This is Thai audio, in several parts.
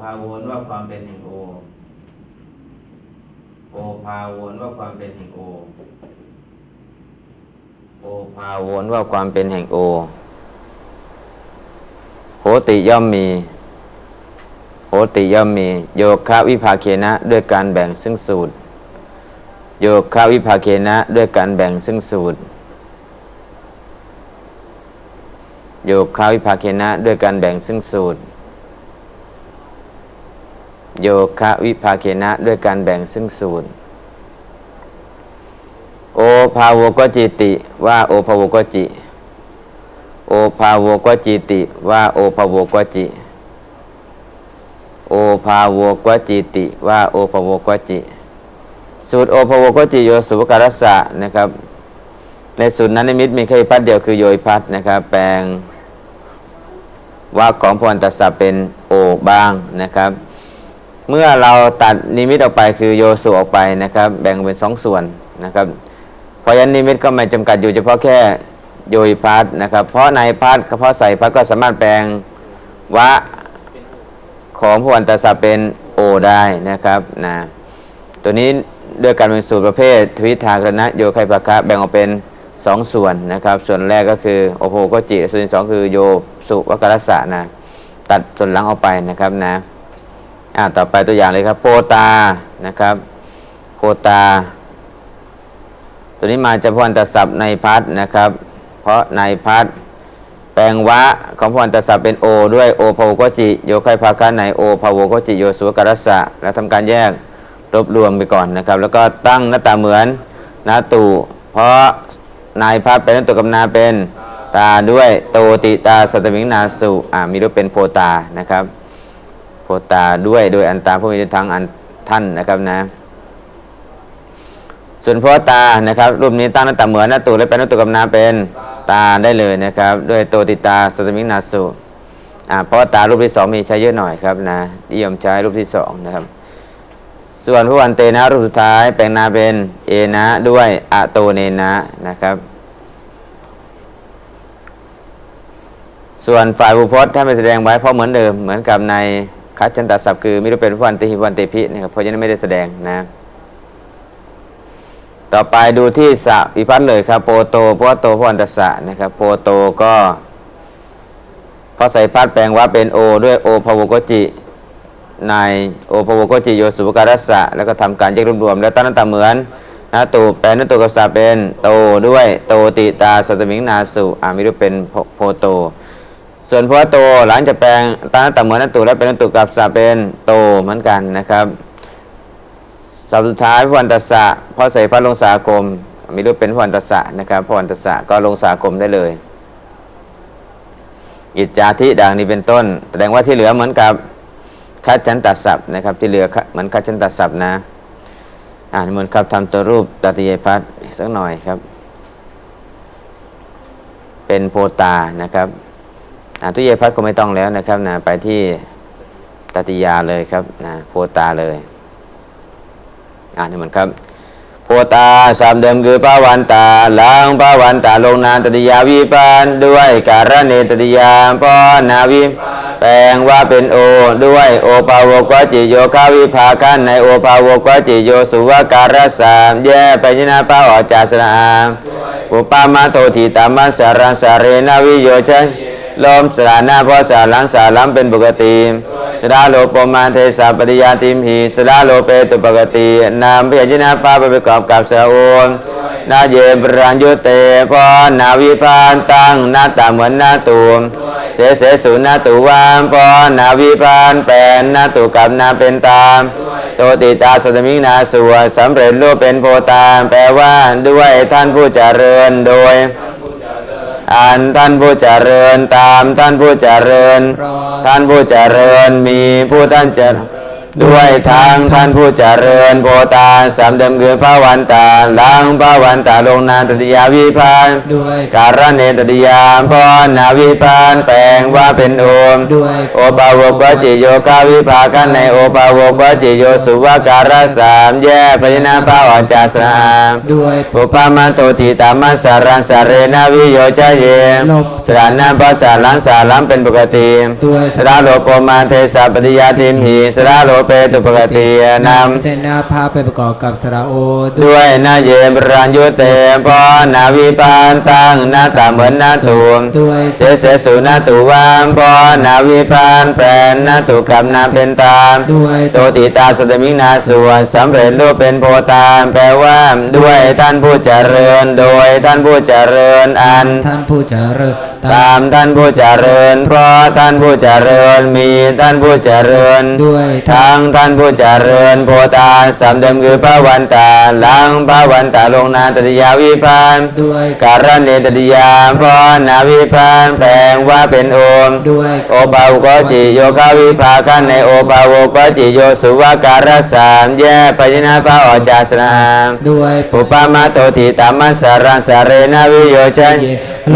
พาวนว่าความเป็นแห่งโอ โอพาวนว่าความเป็นแห่งโอโอพาวนว่าความเป็นแห่งโอ โหติย่อมมี โหติย่อมมี โยคะวิภาเคนะด้วยการแบ่งซึ่งสูตร โยคะวิภาเคนะด้วยการแบ่งซึ่งสูตร โยคะวิภาเคนะด้วยการแบ่งซึ่งสูตร โยคะวิภาเคนะด้วยการแบ่งซึ่งสูตรโอภาวกจิติว่าโอภาวกจิ โอภาวกจิติว่าโอภาวกจิ โอภาวกจิติว่าโอภาวกจิ สูตรโอภาวกจิโยสุภการสสะนะครับ ในสูตรนั้นนิมิตมีแค่พัดเดียวคือโยยพัดนะครับ แปลงว่าของพรตัสสะเป็นโอบางนะครับ เมื่อเราตัดนิมิตออกไปคือโยสุออกไปนะครับ แบ่งเป็นสองส่วนนะครับ เพราะฉะนั้นนิมิตก็ไม่จำกัดอยู่เฉพาะแค่โยยพัดนะครับ เพราะในพัดเพราะใส่พัดก็สามารถแปลงวะของพวันตสสเป็นโอได้นะครับนะตัวนี้ด้วยการเป็นสูตรประเภททวิทากรณะโยไคปะคะแบ่งออกเป็นสองส่วนนะครับ ส่วนแรกก็คือโอโพโกจิส่วนที่สองคือโยสุวกรสะนะตัดส่วนหลังออกไปนะครับนะ อ่าต่อไปตัวอย่างเลยครับ โปตานะครับ โปตา ตัวนี้มาจากพวันตศัพท์ในพัดนะครับ เพราะในพัดแปลงวะของพวันตศัพท์เป็นโอด้วยโอภาวกจิโยไคภาคะในโอภาวกจิโยสุวกรสะแล้วทำการแยกรวบรวมไปก่อนนะครับ แล้วก็ตั้งหน้าตาเหมือนนาตูเพราะนายพัดเป็นตัวกำนาเป็นตาด้วยโตติตาสัตวิงนาสุอ่ามีรูปเป็นโพตานะครับ โพตาด้วยโดยอันตาผู้มีทั้งอันท่านนะครับนะ ส่วนโพตานะครับรูปนี้ตั้งหน้าตาเหมือนหน้าตูและเป็นหน้าตูกับนาเป็นตาได้เลยนะครับ ด้วยโตติตาสัตมิงนาสุอ่าเพราะตารูปที่สองมีใช้เยอะหน่อยครับนะนิยมใช้รูปที่สองนะครับ ส่วนผู้วันเตนะรูปสุดท้ายแปลงนาเป็นเอนะด้วยอะโตเนนะนะครับ ส่วนฝ่ายบุพจน์ถ้าไม่แสดงไว้เพราะเหมือนเดิมเหมือนกับใน คัจจันตศัพท์คือไม่รู้เป็นผู้วันติหิวันติพินะครับเพราะฉะนั้นไม่ได้แสดงนะ ต่อไปดูที่สะวิพัฒน์เลยครับ โปโตเพราะโตพวันตสะนะครับโปโตก็พอใส่พัดแปลงว่าเป็นโอด้วยโอภาวกจิในโอภาวกจิโยสุภการัสสะแล้วก็ทำการแยกรวมๆแล้วตั้งน้ำตาเหมือนนาตูแปลนตูกับสะเป็นโตด้วยโตติตาสัตมิงนาสุอามิรุเป็นโพโต ส่วนพระโตหลังจากแปลงตั้งน้ำตาเหมือนนตูแล้วเป็นนตูกับสะเป็นโตเหมือนกันนะครับสับสุดท้ายพวันตสะพอใส่พระลงสากรมมีรูปเป็นพวันตสะนะครับพวันตสะก็ลงสากรมได้เลย อิจจาทิดังนี้เป็นต้น แสดงว่าที่เหลือเหมือนกับคัจจันตศัพท์นะครับ ที่เหลือเหมือนคัจจันตศัพท์นะ อ่านเหมือนครับทำตัวรูปตติยพัฒน์สักหน่อยครับ เป็นโพตานะครับ ตุเยพัฒก็ไม่ต้องแล้วนะครับนะไปที่ตติยาเลยครับนะโพตาเลย อ่านให้เหมือนครับ โพตาสามเดิมคือปาวันตาหลังปาวันตาลงนานตติยาวิปานด้วยการเนตติยาปอนาวิแปลงว่าเป็นโอด้วยโอปาวกวจิโยคาวิภาคันในโอปาวกวจิโยสุวการสามแย่ไปยินาปาออกจากสนามอุปามาโทติตามัสสารังสาเรนาวิโยชัย ลมสลาหน้าพราะสาหลังสาลังเป็นปกติสลาโลปมาเทสาปฏิยาติมหีสลาโลเปตุปกตินามพยจินาปาประกอบกับสาโอนนาเยบรันยุเตพอนาวิพานตั้งหน้าตาเหมือนหน้าตูมเสเสสุนาตูวามพอนาวิพานแปลนหน้าตูกับนาเป็นตามโตติตาสตมิงนาสัวสำเร็จรูปเป็นโพตามแปลว่าด้วยท่านผู้เจริญโดย อันท่านผู้เจริญตามท่านผู้เจริญ ท่านผู้เจริญมีผู้ท่านเจริญ ด้วยทางท่านผู้เจริญโพตาสามเดิมคือพระวันตาลังพระวันตาลงนานตติยาวิพานด้วยการเนตติยามพรนาวิพานแปลงว่าเป็นโอมด้วยโอปาวกวจิโยกาวิภากันในโอปาวกวจิโยสุวาการะสามแยกพยนาภาวจาสนามด้วยปุปปามาโตติตามัสสารังสาเรนาวิโยชเยลบสรานาภาษาลังสาลังเป็นปกติด้วยสระโลโปมาเทสะปฏิยาติมหีสระโลเปตุปกตินามเจนาภาพไปประกอบกับสระโอ ด้วยนาเยบรัญยุเตพอนาวิปานตังนาตาเหมือนนาตูมด้วยเสเสสุนาตุวามพอนาวิปานแปรนนาตุกับนาเป็นตามด้วยโตติตาสตมิงนาส่วนสำเร็จรูปเป็นโพตามแปลว่าด้วยท่านผู้เจริญ โดยท่านผู้เจริญอันท่านผู้เจริญ ตามท่านผู้เจริญ เพราะท่านผู้เจริญมีท่านผู้เจริญ ด้วยทั้งท่านผู้เจริญ โพตาสามเดิมคือพระวันตาลังพระวันตาลงนาตติยาวิพานด้วยการเนตติยาเพราะนาวิพานแปลงว่าเป็นโอมด้วยโอปาวกจิโยกาวิภาคันในโอปาวกจิโยสุวาการะสามแยกปยินาภาอจาสนามด้วยปุปปามาโตทิตามัสสารังสาเรนาวิโยชัน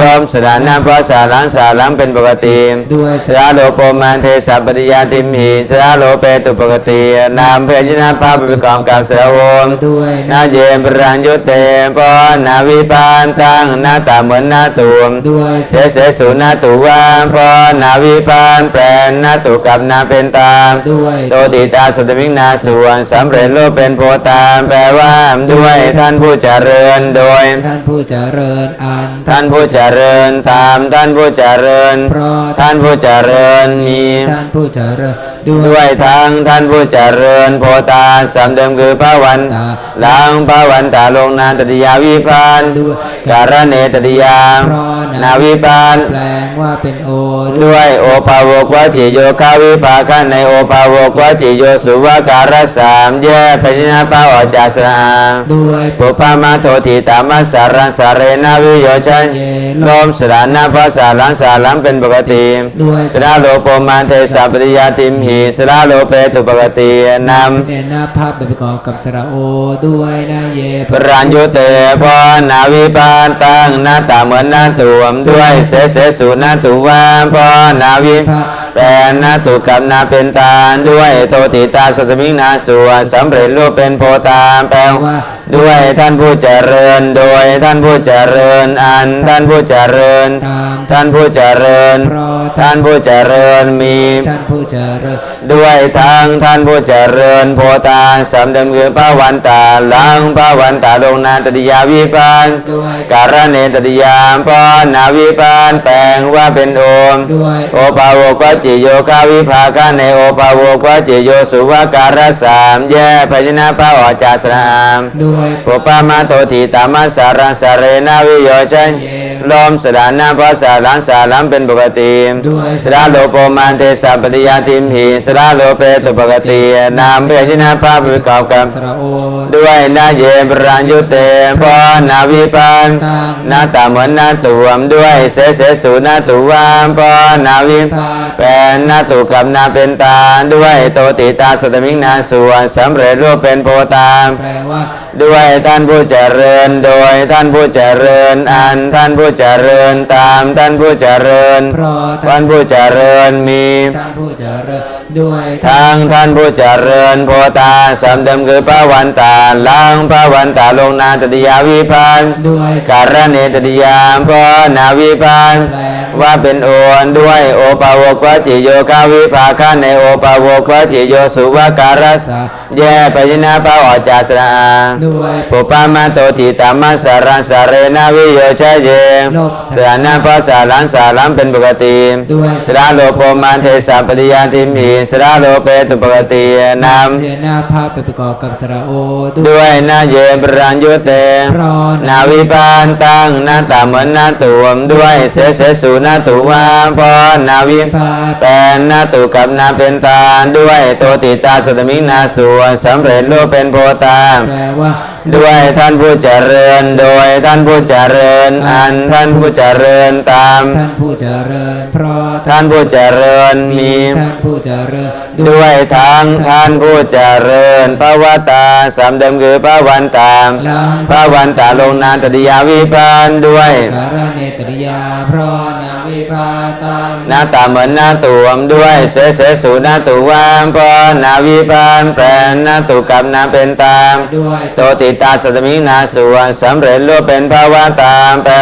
ลมสดานาเพราะสารังสารังเป็นปกติด้วยสระโลโปมันเทสัปปฏิยาติมหีสระโลเปตุปกตินามเพญนาภาพประกอบกับสระโอมด้วยนาเยมปรัญยุเตปอนาวิปานตังนาตาเหมือนนาตูมด้วยเสเสสุนาตุวามพอนาวิปานแปรนนาตุกับนาเป็นตามด้วยโตติตาสตมิงนาส่วนสำเร็จโลกเป็นโพตามแปลว่าด้วยท่านผู้เจริญโดย ท่านผู้เจริญอันท่านผู้เจริญตามท่านผู้เจริญ เพราะท่านผู้เจริญมีท่านผู้เจริญด้วด้วยยทางท่านผู้เจริญ โพตาสามเดิมคือพระวันตาลังพระวันตาลงนานตติยาวิพานด้วยการเนตติยาเพราะนาวิพานแปลง ว่าเป็นโอ ด้วยโอปาวกวจิโยคาวิภาคันในโอปาวกวจิโยสุวาการะสามแยกพญินาภาอจาสนาด้วยปุปปามาโทติตามัสสารังสาเรนาวิโยชันเยลมสรานาภาษาลังสาลังเป็นปกติด้วยสระโลโปมานเทสาปฏิยาติมหีสระโลเปตุปกตินามเจนาภาพไปประกอบกับสระโอด้วยนะเยปรัญยุเตพอนาวิปานตังนาตาเหมือนนาตุมด้วยเสเสสุนาตุวามพอนาวิแปลนาตุกับนาเป็นตาด้วยโตติตาสัตมิงนาสัวสำเร็จรูปเป็นโพตามแปลว่าด้วยท่านผู้เจริญ โดยท่านผู้เจริญ อันท่านผู้เจริญตามท่านผู้เจริญเพราะท่านผู้เจริญมีท่านผู้เจริญ ด้วยทางท่านผู้เจริญ โพตาสำเดิมคือพระวันตาลังพระวันตาลงนาตติยาวิปานด้วยการเนตติยามพอนาวิปานแปลงว่าเป็นโอมด้วยโอปาวกวจิโยคาวิภาคาในโอปาวกวจิโยสุวาการะสามแยกพยนาภาอจาสนามด้วยปุปปามาโตติตามาสารังสาเรนาวิโยชันลมสดานาภาษาลังสาลังเป็นปกติด้วยสระโลโปมันเทสัปฏิยาติมหีสระโลเปตุปกตินามเพจินาภาพประกอบกับสระโอด้วยนาเยปรัญยุเตพอนาวิปันนาตาเหมือนนาตุวมด้วยเสเสสุนาตุวามพอนาวิแปลนาตุกับนาเป็นตาด้วยโตติตาสตมิงนาส่วนสำเร็จรูปเป็นโพตามแปลว่า ด้วยท่านผู้เจริญ โดยท่านผู้เจริญ อันท่านผู้เจริญตามท่านผู้เจริญเพราะท่านผู้เจริญมีท่านผู้เจริญด้วยทางท่านผู้เจริญโพตาสำเดิมคือพระวันตาลังพระวันตาลงนาตติยาวิพันธ์ด้วยการเนตติยามพอนาวิพันธ์แปลงว่าเป็นโอนด้วยโอปาวกวจิโยกาวิภาคาในโอปาวกวจิโยสุวาการัส แย่ปยินาภาอจาสนาด้วยปุปปามาโตติตามาสารังสาเรนาวิโยชยเยลบสรานาภาษาลังสาลังเป็นปกติด้วยสระโลโปมันเทสาปฏิยาทิมหีสระโลเปตุปกตินามเจนาภาพไปประกอบกับสระโอด้ด้วยวยนาเยปรัญยุเตเพราะนาวิปานตังนาตาเหมือนนาตุวมด้วยเสเสสุนาตุวาพอนาวิภาพแปลนนาตุกับนาเป็นตาด้วยโตติตาสตมิงนาส่วรสำเร็จรูปเป็นโพตามแปลว่า ด้วยท่านผู้เจริญ โดยท่านผู้เจริญ อันท่านผู้เจริญตาม ท่านผู้เจริญเพราะท่านผู้เจริญมีท่านผู้เจริญด้วยทั้งท่านผู้เจริญพระวตาสามเดิมคือพระวันตามลังพระวันตาลงนานตติยาวิพานด้วยการเนตริยาเพราะนาวิภาตังหน้าตาเหมือนหน้าตูวมด้วยเสเสสูหน้าตูวามพอนาวิพานแปลนหน้าตูกับนาเป็นตามด้วยโตติตาสัตมิงนาสุวสำเร็จรูปเป็นภาวะตามแปล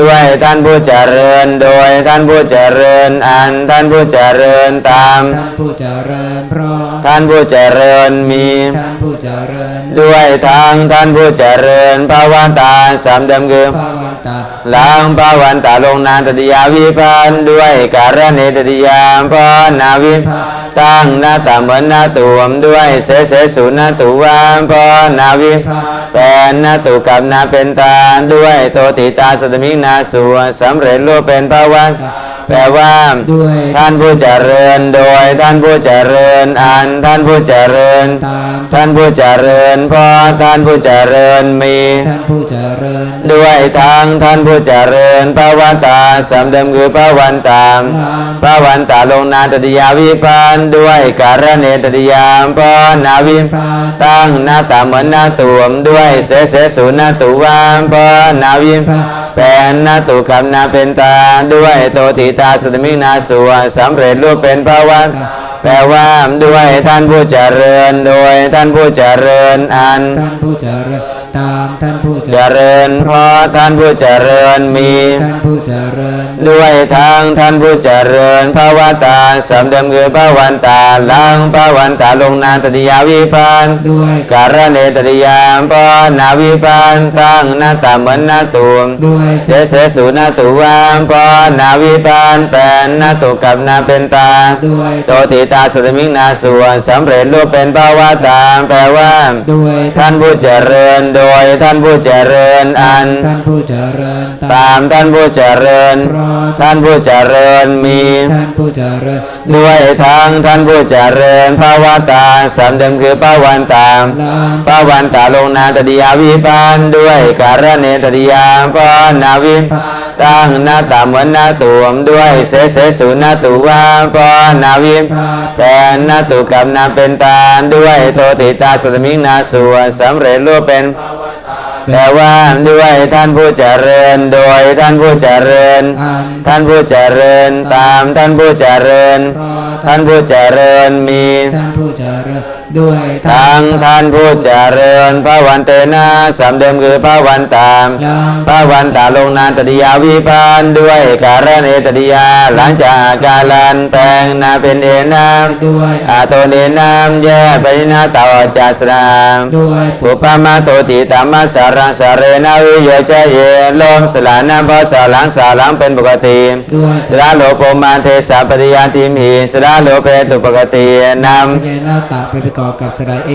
ด้วยท่านผู้เจริญ โดยท่านผู้เจริญ อันท่านผู้เจริญตาม ท่านผู้เจริญเพราะท่านผู้เจริญมีท่านผู้เจริญ ด้วยทางท่านผู้เจริญภาวะตาสามเดิมคือภาวัน ตาล้างภาวันตาลงนานตติยาวิพันธ์ด้วยการเนตติยามพอนาวิพันธ์ตั้งนาตาเหมือนนาตุมด้วยเสเสสูหน้าตุวามพอนาวิพันธ์แปลนนาตุกับนาเป็นตาด้วยโตติตาสตมิงนาสัวสำเร็จรูปเป็นภาวัน แปลว่าด้วยท่านผู้เจริญโดย ท่านผู้เจริญอันท่านผู้เจริญตามท่านผู้เจริญเพราะท่านผู้เจริญมีท่านผู้เจริญ ด้วยทางท่านผู้เจริญพระวันตาสำเดิมคือพระวันตามลามพระวันตาลงนาตติยาวิพันธ์ด้วยการเนตติยามพอนาวินพาตั้งหน้าตาเหมือนหน้าตูวมด้วยเสเสสูหน้าตูวามพอนาวิน แปลนนาตุคำนาเป็นตาด้วยโตติตาสตมินาส่วนสำเร็จรูปเป็นพระวันแปลว่าด้วยท่านผู้เจริญ โดยท่านผู้เจริญอันท่านผู้เจริญ ตามท่านผู้เจเจริญริญเพราะท่านผู้เจริญมีท่านผู้เจริญ ด้วยทางท่านผู้เจริญพระวตาสำเดิมคือพระวันตาลังพระวันตาลงนานตติยาวิพันธ์ด้วยการเนตติยามปอนาวิพันธ์ตั้งหน้าตาเหมือนหน้าตูมด้วยเสเสสูหน้าตูวามปอนาวิพันธ์แปลนหน้าตูกับนาเป็นตาด้วยโตติตาสตมิงนาส่วนสำเร็จรูปเป็นภาวะตามแปลว่า ด้วยท่านผู้เจริญโดยท่านผู้เจริญอัน ท่านผู้เจริญตามท่านผู้เจริญเพราะท่านผู้เจริญมีท่านผู้เจริญด้วยทางท่านผู้เจริญภาวะตาสำเดิมคือภาวันตามลามภาวันตาลงนาตติยาวิพันธ์ด้วยการเนตติยามพอนาวินตั้งหน้าตาเหมือนหน้าตูมด้วยเสเสสูหน้าตูวาพอนาวินแปลนหน้าตุกับนาเป็นตาด้วยโตติตาสสมิงนาสัวสำเร็จรูปเป็น แปลว่าด้วยท่านผู้เจริญโดยท่านผู้เจริญอันท่านผู้เจริญตามท่านผู้เจริญเพราะท่านผู้เจริญมีท่านผู้เจริญ ด้วยทั้งท่านผู้เจริญพระวันเตนะสำเดิมคือพระวันตามลามพระวันตาลงนานตติยาวิพานธ์ด้วยการเนตติยาหลังจากกาลันแปลงนาเป็นเอนามด้วยอาโตเนนามแย่ไปนาตาวจาสรามด้วยปุปมาโตติตามาสารังสาเรนาวิโยชะเยลมสลานาภาสาลังสาลังเป็นปกติด้วยสระโลโปมาเทสาปฏิยาทิมหีสระโลเปตุปกตินามพญานาคตาไปประกอบกับสระเอ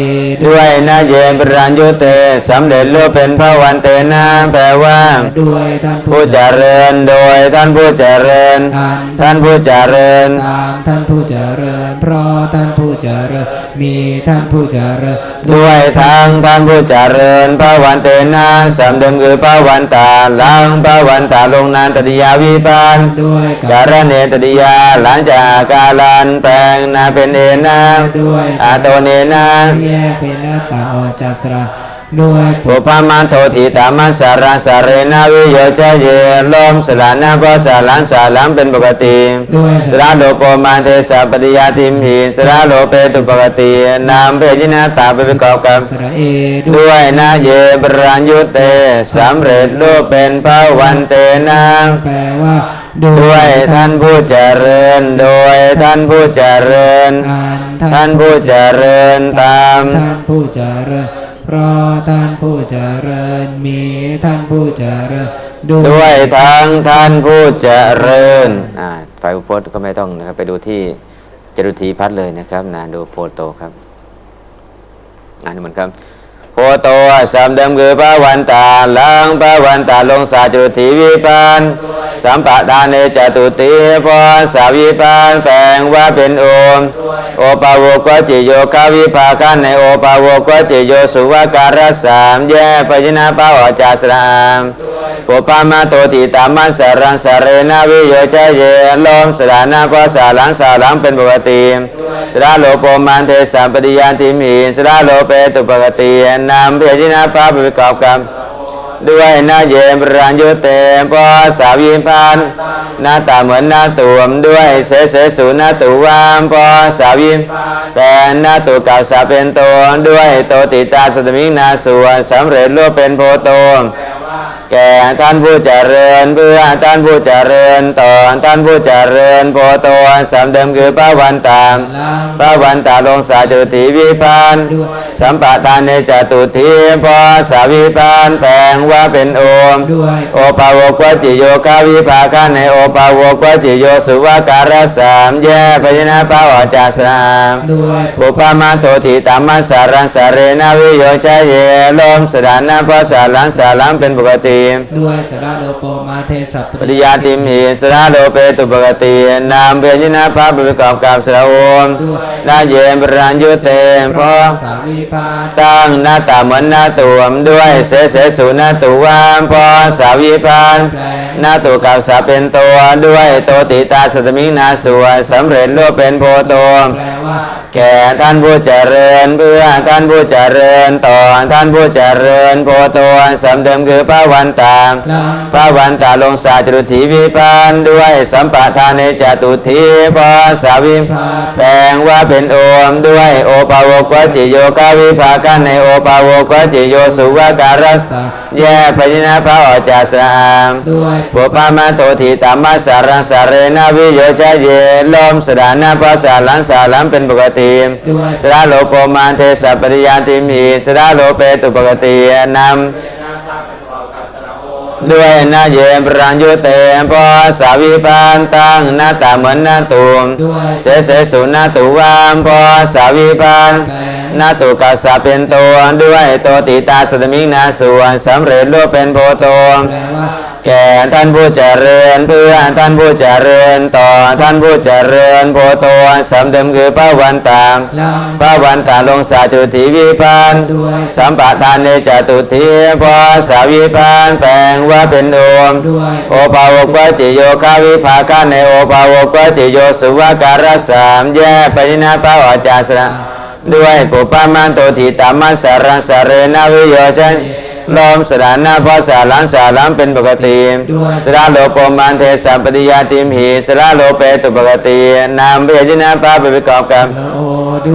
ด้วยนาเยปรัญยุเตสำเร็จรูปเป็นพระวันเตนะแปลว่าด้วยท่านผู้เจริญโดยท่านผู้เจริญอันท่านผู้เจริญตามท่านผู้เจริญ เพราะท่านผู้เจริญ มีท่านผู้เจริญ ด้วยทางท่านผู้เจริญ พระวันเตนะสำเดิมคือพระวันตาลังพระวันตาลงนานตติยาวิปานด้วยการเนตติยาหลังจากกาลันแปลงนาเป็นเอนาด้วยอาโตเนนาแยกเป็นหน้าตาออกจากสระด้วยปุปมาโทติตามาสาราสาเรนาวิโยชะเยลมสลานาภาสาลังสาลังเป็นปกติด้วยสระโลโปมาเทสาปฏิยาทิมหีสระโลเปตุปกตินามเพจินาตาไปประกอบกับสระเอด้ด้วยวยนาเยบรัญยุเตสำเร็จรูปเป็นพระวันเตนาแปลว่าด้วยท่านผู้เจริญ โดยท่านผู้เจริญอัน ท่านผู้เจริญตามท่านผู้เจริญเพราะท่านผู้เจริญมีท่านผู้เจริญด้วยทั้งท่านผู้เจริญอ่าไฟอุปโพธก็ไม่ต้องนะครับไปดูที่จรุทีพัฒน์เลยนะครับนะดูโพลโตครับอ่านเหมือนครับโพโตสามเดิมคือพระวันตาลังพระวันตาลงสาจุทีวิปัน สัมปทานเนจตุติพอสาวิปันแปลงว่าเป็นโอม โอปาวกจิโยคาวิภาคันในโอปาวกจิโยสุวาการสามแย่ปยินาปะอจาสรามปุปามาโตติตามันสารังสาเรนาวิโยชเยลมสานาภาสาลังสาลังเป็นปกติสระโลโปมันเทสัมปติยานทิมีสระโลเปตุปกตินามเพียจินาปะประกอบกรรม ด้วยนาเยมรันยุเตมปอสาวิพันหน้าตาเหมือนหน้าตุวมด้วยเสเสสูหน้าตุวามปอสาวิแปลนหน้าตุเก่าสาเป็นตัวด้วยโตติตาสตมิงนาส่วนสำเร็จรูปเป็นโพโต แก่ท่านผู้เจริญเพื่อท่านผู้เจริญต่อท่านผู้เจริญโพโตสามเดิมคือพระวันตามลังพระวันตาลงสาจุติวิพันธ์ด้วยสัมปทานในจตุทีพอสาวิพันธ์แปลงว่าเป็นโอมด้วยโอปาวกวจิโยคาวิภาคาในโอปาวกวจิโยสุวาการสามแย่พยนาภาวจาสามด้วยปุปามาโตติตามาสารังสาเรนาวิโยชยเยลมสดานาภาสาลังสาลังเป็นปกติด้วยสระโลโปมาเทสัพปริยาติมีสระโลเปตุปกตินามเบญนาภาประกอบกับสระโอมนาเยมปรัญยุเตมพอสาวิพาตั้งหน้าตาเหมือนหน้าตุวมด้วยเสเสสูหน้าตุวามพอสาวิพันธ์ห นาตุกับสาเป็นตัวด้วยโตติตาสตมิงนาสวยสำเร็จรูปเป็นโพตแปลว่าแก่ท่านผู้เจริญเพื่อท่านผู้เจริญต่อท่านผู้เจริญโพโตสำเดิมคือพระวันตางพระวันตาลงสาจรุถีวิพันด้วยสัมปทานในจตุทีพอสาวิแปลงว่าเป็นโอมด้วยโอปาวกวจิโยกาวิภากันในโอปาวกวจิโยสุวาการสสแย่พยินาพระอจาสามด้วยปุปามาโตทีตามาสารังสาเรนาวิโยชเยลมสดานาภาสาลังสาลังเป็นปกติสระโลโปมานเทสปปริยานติมีสระโลเปตุปกตินำด้วยนาเยมปรัญยุเตมพอสาวิปันตั้งน้าตาเหมือนหน้าตุมเสเสสุน้าตุวามพอสาวิปัน นาตุกัสสะเป็นตัวด้วยโตติตาสตมิงนาส่วนสำเร็จรูปเป็นโพตแปลว่าแก่ท่านผู้เจริญเพื่อท่านผู้เจริญต่อท่านผู้เจริญโพโตสำเดิมคือพระวันตามลังพระวันตาลงสาจุติวิพันสัมปทานในจตุทีพอสาวิพันแปลงว่าเป็นโอมโอปาวกวจิโยคาวิภาคาในโอปาวกวจิโยสุวาการสามแย่ปยินาภาวจาสระ ด้วยปุปปามันโตติตามันสารังสาเรนาวิโยชันลมสดานาภาสาลังสาลังเป็นปกติสระโลปมันเทสัมปติยาติมหีสระโลเปตุปกตินามเบยนาภาปประกอบกับ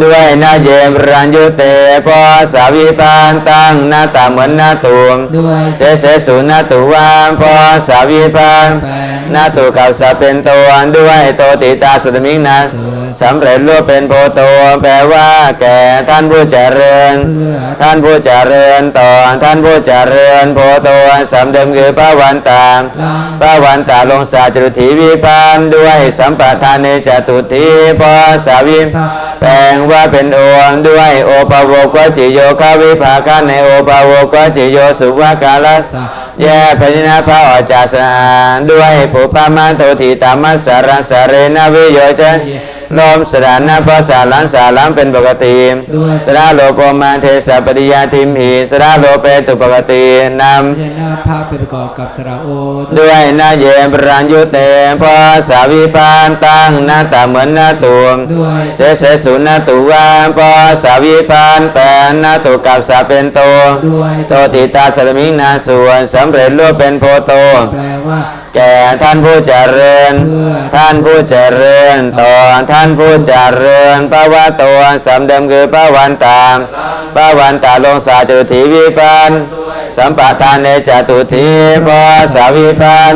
ด้วยนาเยมรันยุเตพอสาวิปานตั้งหน้าตาเหมือนหน้าตูมเสเสสูนาตูวามพอสาวิปานหน้าตูก่าสาเป็นตัวด้วยโตติตาสตมิงนา สำเร็จรูปเป็นโพโตแปลว่าแก่ท่านผู้เจริญเพื่อท่านผู้เจริญต่อท่านผู้เจริญโพโตสำเดิมคือพระวันตาลังพระวันตาลงสาจรุถีวิพานด้วยสัมปทานในจตุทีพอสาวิแปลงว่าเป็นโอมด้วยโอปาวกวจิโยคาวิภาคาในโอปาวกวจิโยสุวากาลสสัพแย่พยินาพระอจาสานด้วยปุปามาโตทีตามัสสารังสาเรนาวิโยชน ลมสดานาภาสาลังสาลังเป็นปกติด้วยสระโลโปมาเทสะปฏิยาทิมหีสระโลเปตุปกตินำเจนาภาพเป็นประกอบกับสระโอ ด้วยนาเยมปรัญยุเตพอสาวิปานตั้งหน้าตาเหมือนหน้าตูมด้วยเสเสสุหน้าตูวามพอสาวิปานแปลนหน้าตูกับสาเป็นโตด้วยโตติตาสตมิงนาส่วนสำเร็จรูปเป็นโพโตแปลว่า แก่ท่านผู้เจริญเพื่อท่านผู้เจริญต่อท่านผู้เจริญพระวะตัวสำเดิมคือพระวันตามพระวันตาลงสาจุถีวิปันสัมปทานในจตุทีพอสาวิปัน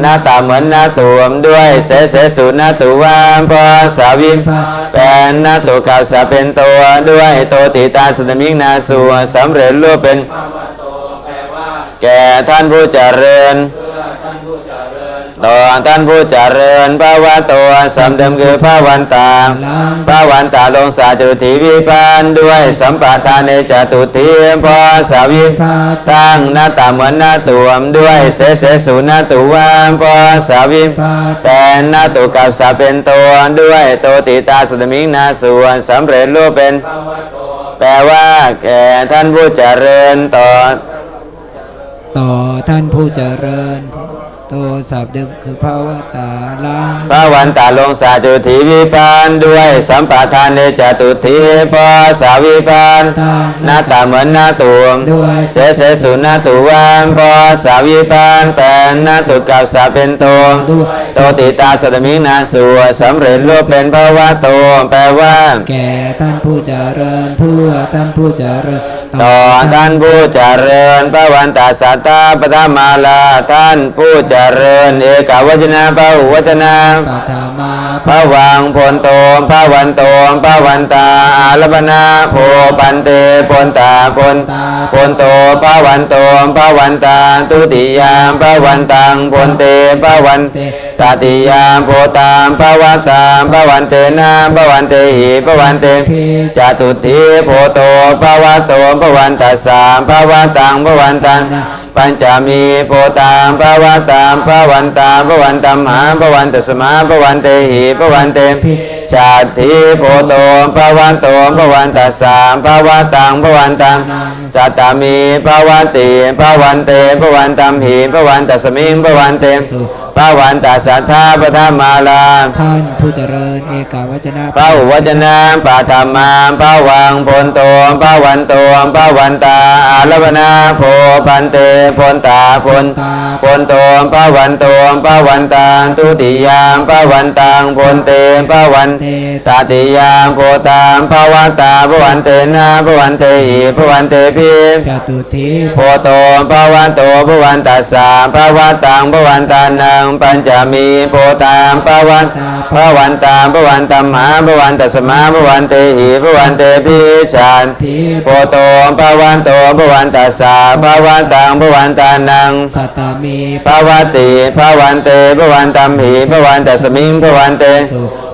หน้าตาเหมือนหน้าตูมด้วยเสเสสุหน้าตูวามพอสาวิปันแปลนหน้าตูกับสาเป็นตัวด้วยโตติตาสตมิงนาสูสำเร็จรูปเป็นแก่ท่านผู้เจริญ ต่อท่านผู้เจริญพระวะตัวสำเดิมคือพระวันตางพระวันตาลงสาจรุถีวิปานด้วยสัมปทานในจตุทีพอสาวิพาตั้งหน้าตาเหมือนหน้าตัวมด้วยเสเสสูหน้าตัวามพอสาวิพาเป็นหน้าตัวกับสาเป็นตัวด้วยโตติตาสตมิงนาส่วนสำเร็จรูปเป็น แปลว่าแก่ท่านผู้เจริญต่อต่อท่านผู้เจริญ โตสับเดิมคือภาวตาลังพระวันตาลงสาจุถีวิปานด้วยสัมปทานในจตุทีพอสาวิปานตั้งหน้าตาเหมือนหน้าตัวด้วยเสเสสุหน้าตัววามพอสาวิปานแปลนหน้าตัวกับสาเป็นตัวด้วยโตติตาสตมิงนาสัวสำเร็จรูปเป็นภาวะโตแปลว่า แก่ท่านผู้เจริญเพื่อท่านผู้เจริญต่อท่านผู้เจริญพระวันตาสัตตาปทามาลาท่านผู้เจริญเอกาวจนะพระหุวจนะปัทามาพระวังพลโตมพระวันโตมพระวันตาอาลปนาโพปันเตปนตาปนปนโตพระวันโตมพระวันตาตุติยามพระวันตังปนเตพระวันตาติยามโพตามพระวันตามพระวันเตนาพระวันเตหิพระวันเตจตุทีโพโตภะวะโตภะวันตัสสะภะวะตังภะวันตังปัญจามีโพตามภะวะตามภะวันตามภะวันตัมหาภะวันตัสมาภะวันเตหิภะวันเตชาติโพโตภะวันโตภะวันตัสสะภะวะตังภะวันตังสัตตามีภะวันติภะวันเตภะวันตัมหิภะวันตัสมิงภะวันเตภะวันตัสสัทธาปะทามาลาท่านผู้เจริญเอกาวจนะพระอุวจนะปาธรรมาพระวังพลโตพระวันโตพระวันตาอาลวนาโพพันเตพลตาพลตาพลโตพระวันโตพระวันตาทุติยามพระวันตังพลเตพระวันเตตาติยามโพตามพระวันตาพระวันเตนะพระวันเตหิพระวันเตพิจตุทีโพโตพระวันโตพระวันตัสสะพระวันตังพระวันตานังปัญจามีโพตามพระวันพระวันตามพระวันตัมหาพระวันตัสมาพระวันเตหิพระวันเตพิชันทีโพโตพระวันโตพระวันตัสสะพระวันตังพระวันตานังสัตตามีพระวัตติพระวันเตพระวันตัมหิพระวันตัสมิงพระวันเต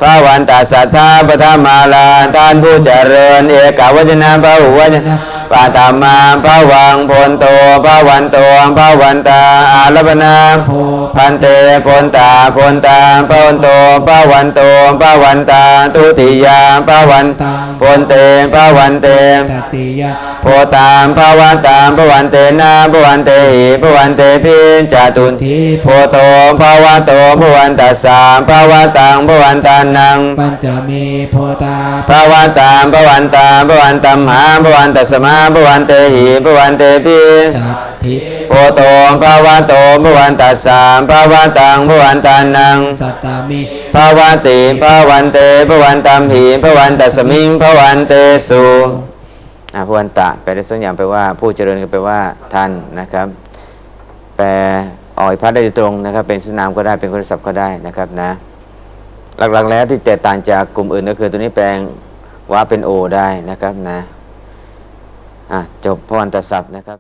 พระวันตัสสัทธาปทามาลาท่านผู้เจริญ เอกาวจนะพระหุวจนะปาตามาพระวังพลโตพระวันโตพระวันตาอาลปนาโพันเตปนตาปนตาปวันโตปวันโตปวันตา ตุติยาปวันตาปนเตปวันเตตติยา พตามพระวันตามพระวันเตนาพระวันเตหิพระวันเตพินจตุนทีโพโตพระวันโตพระวันตัสสะพระวันตังพระวันตานังปัญจมีโพตาพระวันตามพระวันตามพระวันตัมหาพระวันตัสมาพระวันเตหิพระวันเตพิจัตถิโพโตพระวันโตพระวันตัสสะพระวันตังพระวันตานังสัตตามิพระวันติพระวันเตพระวันตัมหิพระวันตัสมิงพระวันเตสุ นะพวันตะแปลได้สองอย่างแปลว่าผู้เจริญก็แปลว่าท่านนะครับ แปลออยพัดได้ตรงนะครับ เป็นสนามก็ได้เป็นคนศัพท์ก็ได้นะครับนะ หลักๆแล้วที่แตกต่างจากกลุ่มอื่นก็คือตัวนี้แปลงว่าเป็นโอได้นะครับนะอะจบพระวันตศัพท์นะครับ